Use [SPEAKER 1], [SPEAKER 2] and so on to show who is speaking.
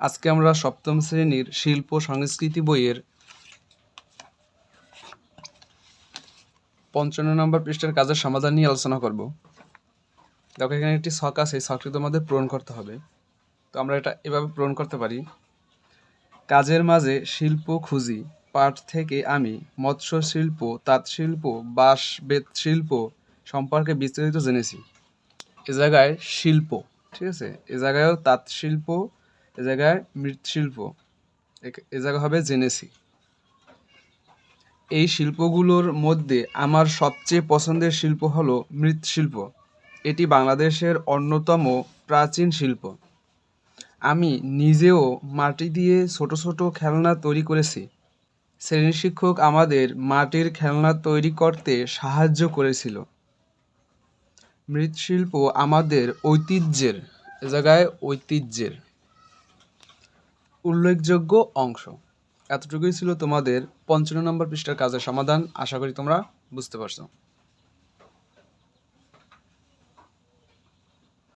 [SPEAKER 1] আজকে আমরা সপ্তম শ্রেণির শিল্প সংস্কৃতি বইয়ের পঞ্চান্ন নম্বর পৃষ্ঠার কাজের সমাধান নিয়ে আলোচনা করব। দেখো, এখানে একটি ছক আছে, এই ছকটি তোমাদের পূরণ করতে হবে। তো আমরা এটা এভাবে পূরণ করতে পারি। কাজের মাঝে শিল্প খুঁজি পাট থেকে আমি মৎস্য শিল্প, তাঁত শিল্প, বাঁশ, বেত শিল্প সম্পর্কে বিস্তারিত জেনেছি। এ জায়গায় শিল্প, ঠিক আছে? এ জায়গায়ও তাঁত শিল্প এ জায়গায় মৃৎশিল্প। এ- জায়গা হবে জেনেছি এই শিল্পগুলোর মধ্যে আমার সবচেয়ে পছন্দের শিল্প হলো মৃৎশিল্প। এটি বাংলাদেশের অন্যতম প্রাচীন শিল্প। আমি নিজেও মাটি দিয়ে ছোট ছোট খেলনা তৈরি করেছি। শ্রেণি শিক্ষক আমাদের মাটির খেলনা তৈরি করতে সাহায্য করেছিল। মৃৎশিল্প আমাদের ঐতিহ্যের, এ জায়গায় ঐতিহ্যের। উল্লেখযোগ্য অংশ। এতটুকুই ছিল তোমাদের পঞ্চান্ন নম্বর পৃষ্ঠার কাজের সমাধান। আশা করি তোমরা বুঝতে পারছ।